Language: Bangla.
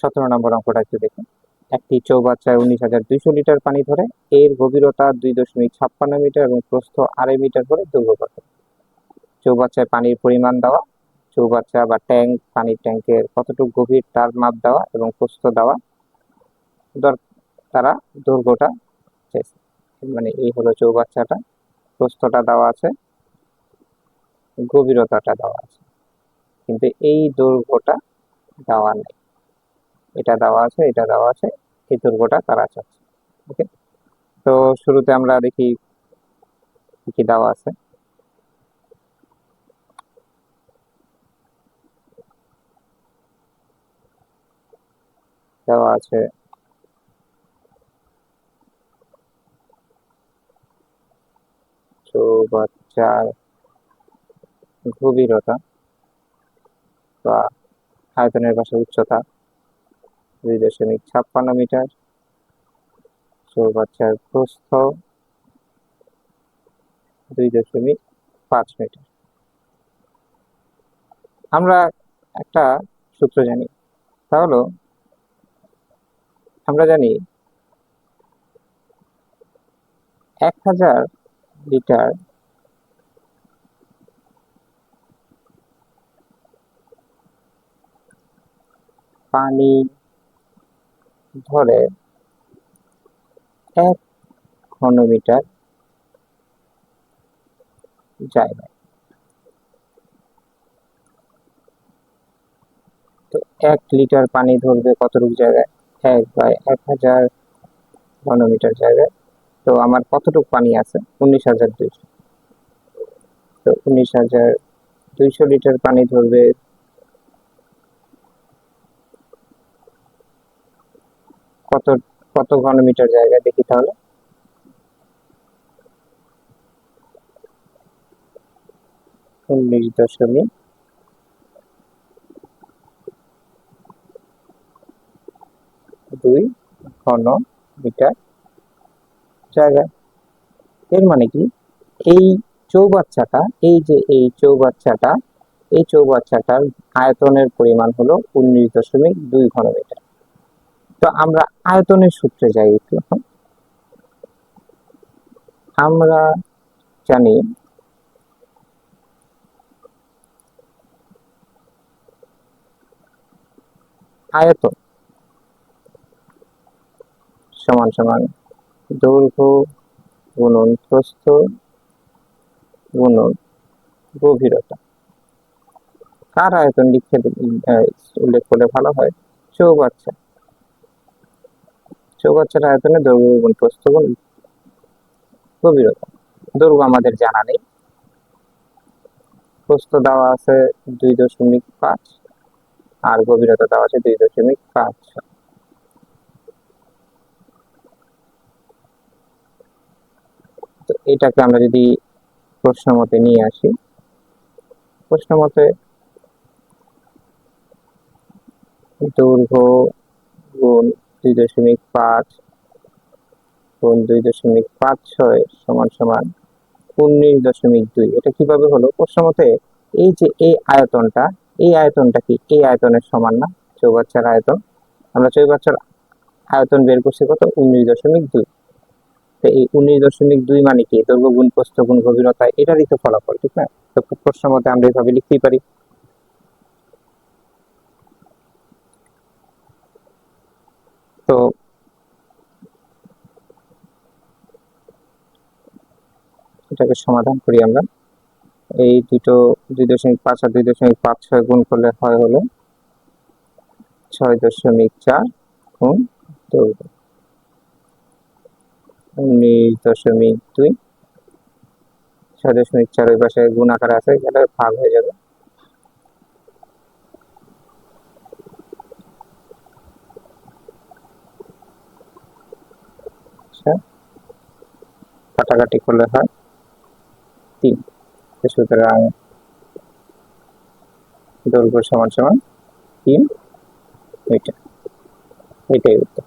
সতেরো নম্বর অঙ্কটা একটু দেখুন। একটি চৌবাচ্চায় উনিশ হাজার দুইশো লিটার পানি ধরে, এর গভীরতা দুই দশমিক ছাপ্পান্ন মিটার এবং প্রস্থ আড়াই মিটার করে দৈর্ঘ্য কত চৌবাচ্চায় পানির পরিমাণ দেওয়া, চৌবাচ্চা বা ট্যাঙ্ক, পানির ট্যাঙ্কের কতটুকু গভীর তার মাপ দেওয়া এবং প্রস্থ দেওয়া তারা দৈর্ঘ্যটা চেয়েছে। মানে এই হলো চৌবাচ্চাটা, প্রস্থটা দেওয়া আছে, গভীরতাটা দেওয়া আছে। কিন্তু এই দৈর্ঘ্যটা দেওয়া নেই। এটা দেওয়া আছে, এটা দেওয়া আছে, এই দৈর্ঘ্যটা তারা চাচ্ছে ওকে তো শুরুতে আমরা দেখি কি দেওয়া আছে। দেওয়া আছে গভীরতা বা আয়তনের পাশে উচ্চতা। দুই দশমিক ছাপ্পান্ন মিটার। চৌবাচ্চার প্রস্থ দুই দশমিক পাঁচ মিটার। আমরা একটা সূত্র জানি, তা হলো আমরা জানি এক হাজার লিটার পানি ধরে এক ঘনমিটার জায়গায়। তো এক লিটার পানি ধরবে কতটুকু জায়গায়? এক বাই এক হাজার ঘনমিটার জায়গায়। তো আমার কতটুকু পানি আছে? উনিশ হাজার দুইশো। তো উনিশ হাজার দুইশো লিটার পানি ধরবে কত কত ঘনমিটার জায়গা দেখি তাহলে? উনিশ দশমিক। দুই ঘন মিটার জায়গা। এর মানে কি? এই চৌবাচ্চাটা, এই যে এই চৌবাচ্চাটা, এই চৌবাচ্চাটার আয়তনের পরিমাণ হলো উনিশ দশমিক দুই ঘনমিটার। তো আমরা আয়তনের সূত্রে যাই একটু। আমরা জানি আয়তন সমান সমান দৈর্ঘ্য গুণন প্রস্থ গুণন গভীরতা। কার আয়তন লিখে উল্লেখ করলে ভালো হয়? চৌবাচ্চা। চৌবাচ্চার আয়তনে দৈর্ঘ্য প্রস্থ গুণ গভীরতা আমাদের জানা নেই। প্রস্থ দেওয়া আছে দুই দশমিক পাঁচ আর গভীরতা দেওয়া আছে দুই দশমিক পাঁচ। এটাকে আমরা যদি প্রশ্ন মতে নিয়ে আসি, প্রশ্ন মতে দৈর্ঘ্য গুণ দুই দশমিক পাঁচ গুণ দুই দশমিক পাঁচ ছয় সমান সমান উনিশ দশমিক দুই। এটা কীভাবে হলো? প্রশ্ন মতে এই যে এই আয়তনটা এই আয়তনটা কি এই আয়তনের সমান না? চৌবাচ্চার আয়তন। আমরা চৌবাচ্চার আয়তন বের করছি কত? উনিশ দশমিক দুই। তো এই উনিশ দশমিক দুই মানে কি? দৈর্ঘ্য গুণ প্রস্থ গুণ গভীরতা, এটারই তো ফলাফল, ঠিক না? তো প্রশ্ন মতে আমরা এইভাবে লিখতেই পারি। তো এটাকে সমাধান করি আমরা। এই দুটো দুই দশমিক পাঁচ আর দুই দশমিক পাঁচ ছয় গুণ করলে হয় হলো ছয় দশমিক চার গুণ দৈর্ঘ্য। উনিশ দশমিক দুই। ছয় দশমিক চার ওই পাশে গুণ আকারে আছে গেলে ভাগ হয়ে যাবে। কাটাকাটি করলে হয়। তিন। সুতরাং দৈর্ঘ্য সমান সমান তিন। মিটার এটাই উত্তর।